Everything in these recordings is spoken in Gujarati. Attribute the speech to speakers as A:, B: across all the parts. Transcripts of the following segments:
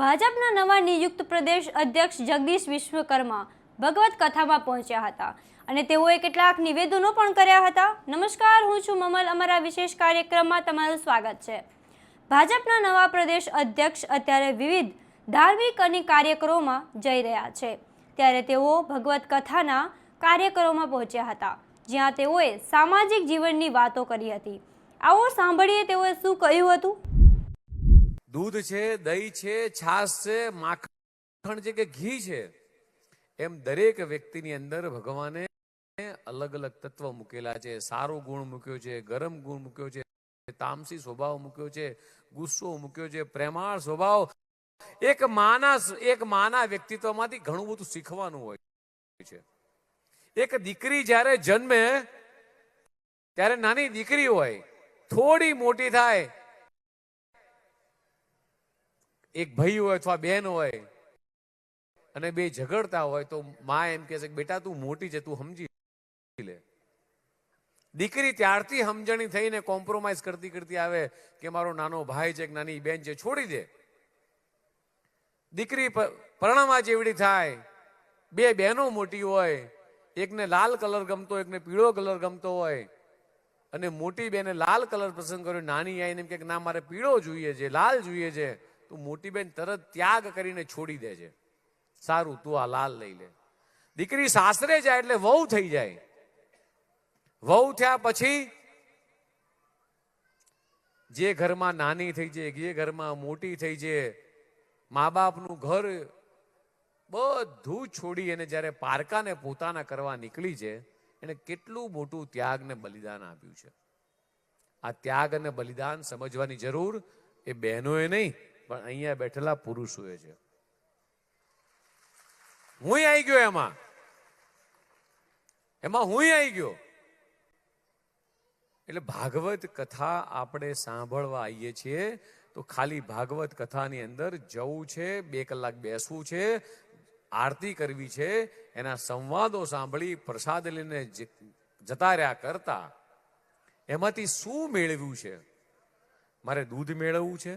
A: ભાજપના નવા નિયુક્ત પ્રદેશ અધ્યક્ષ જગદીશ વિશ્વકર્મા ભગવત કથામાં પહોંચ્યા હતા અને તેઓએ કેટલાક નિવેદનો પણ કર્યા હતા. નમસ્કાર, હું છું મમલ. અમારા વિશેષ કાર્યક્રમમાં તમારું સ્વાગત છે. ભાજપના નવા પ્રદેશ અધ્યક્ષ અત્યારે વિવિધ ધાર્મિક અને કાર્યક્રમોમાં જઈ રહ્યા છે. ત્યારે તેઓ ભગવત કથાના કાર્યક્રમોમાં પહોંચ્યા હતા, જ્યાં તેઓએ સામાજિક જીવનની વાતો કરી હતી. આવો સાંભળીએ તેઓએ શું કહ્યું હતું?
B: દૂધ છે, દહીં છે, છાશ છે, માખણ છે કે ઘી છે, એમ દરેક વ્યક્તિની અંદર ભગવાને અલગ અલગ તત્વ મૂકેલા છે. સારો ગુણ મૂક્યો છે, ગરમ ગુણ મૂક્યો છે, તામસી સ્વભાવ મૂક્યો છે, ગુસ્સો મૂક્યો છે, પ્રેમાળ સ્વભાવ. એક માના એક માના વ્યક્તિત્વમાંથી ઘણું બધું શીખવાનું હોય છે. એક દીકરી જ્યારે જન્મે, ત્યારે નાની દીકરી હોય, થોડી મોટી થાય એક ભાઈ હોય અથવા બેન હોય અને બે ઝઘડતા હોય તો માં એમ કહે છે બેટા, તું મોટી છે, તું સમજી લે. દીકરી ત્યારથી સમજણી થઈને કોમ્પ્રોમાઇઝ કરતી કરતી આવે કે, મારો નાનો ભાઈ છે કે નાની બેન છે, છોડી દે. દીકરી પરણવા જેવડી થાય, બે બહેનો મોટી હોય, એકને લાલ કલર ગમતો, એકને પીળો કલર ગમતો હોય, અને મોટી બેને લાલ કલર પસંદ કર્યો, નાની આઈને એમ કે, ના, મારે પીળો જોઈએ છે, લાલ જોઈએ છે. તો મોટી બેન તરત ત્યાગ કરીને છોડી દે છે. સારું, તું આ લાલ લઈ લે. દીકરી સાસરે જાય એટલે વહુ થઈ જાય. વહુ થયા પછી જે ઘરમાં નાની થઈ છે, જે ઘરમાં મોટી થઈ છે મા બાપનું ઘર બધું છોડી એને જ્યારે પારકાને પોતાના કરવા નીકળી છે એને કેટલું મોટું ત્યાગ ને બલિદાન આપ્યું છે. આ ત્યાગ અને બલિદાન સમજવાની જરૂર એ બહેનોએ નહીં પણ અહીંયા બેઠેલા પુરુષોએ છે. હું આવી ગયો એમાં? એમાં હું આવી ગયો? એટલે ભાગવત કથા આપણે સાંભળવા આવીએ છીએ તો ખાલી ભાગવત કથાની અંદર જવું છે, બે કલાક બેસવું છે, આરતી કરવી છે, એના સંવાદો સાંભળી પ્રસાદ લઈને જતા રહ્યા કરતા. એમાંથી શું મેળવ્યું છે? મારે દૂધ મેળવવું છે?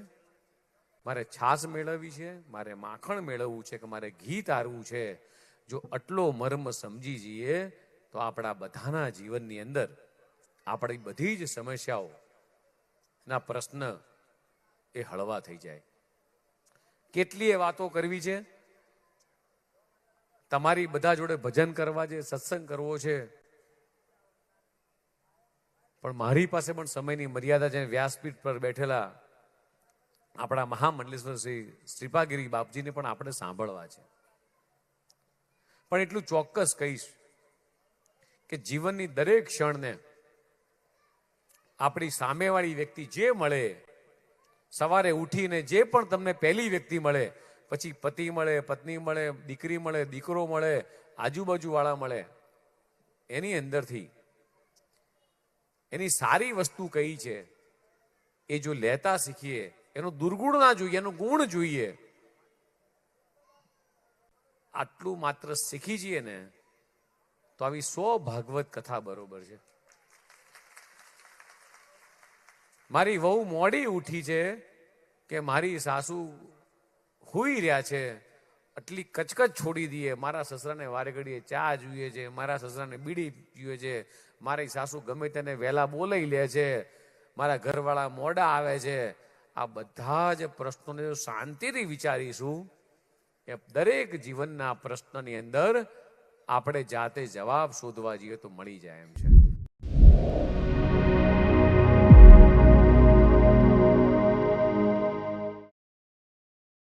B: મારે છાશ મેળવવી છે, મારે માખણ મેળવવું છે કે મારે ઘી તારવું છે, જો આટલો મર્મ સમજી જઈએ તો આપણા બધાના જીવનની અંદર આપણી બધી જ સમસ્યાઓ ના પ્રશ્ન એ હળવા થઈ જાય. કેટલી એ વાતો કરવી છે? તમારી બધા જોડે ભજન કરવા છે, સત્સંગ કરવો છે, પણ મારી પાસે પણ સમયની મર્યાદા છે. વ્યાસપીઠ પર બેઠેલા આપણા મહામંડલેશ્વર શ્રી શ્રીપાગીરી બાપજીને પણ આપણે સાંભળવા છે. પણ એટલું ચોક્કસ કહીશ કે જીવનની દરેક ક્ષણને આપણી સામેવાળી વ્યક્તિ જે મળે, સવારે ઉઠીને જે પણ તમને પહેલી વ્યક્તિ મળે, પછી પતિ મળે, પત્ની મળે, દીકરી મળે, દીકરો મળે, આજુબાજુવાળા મળે, એની અંદરથી એની સારી વસ્તુ કઈ છે એ જો લેતા શીખીએ એનો દુર્ગુણ ના જોઈએ, એનો ગુણ જોઈએ. આટલું માત્ર શીખી જઈએ ને, તો આવી સો ભાગવત કથા બરોબર છે. મારી વહુ મોડી ઉઠી છે કે મારી સાસુ હુઈ રહ્યા છે, આટલી કચકચ છોડી દઈએ, મારા સસરાને વારે ઘડીએ ચા જોઈએ છે, મારા સસરાને બીડી જોઈએ છે, મારી સાસુ ગમે તેને વહેલા બોલાઈ લે છે, મારા ઘરવાળા મોડા આવે છે આ બધા જ પ્રશ્નોને શાંતિથી વિચારીશું એ દરેક જીવનના પ્રશ્નની અંદર આપણે જાતે જવાબ શોધવા જઈએ તો મળી જાય એમ છે.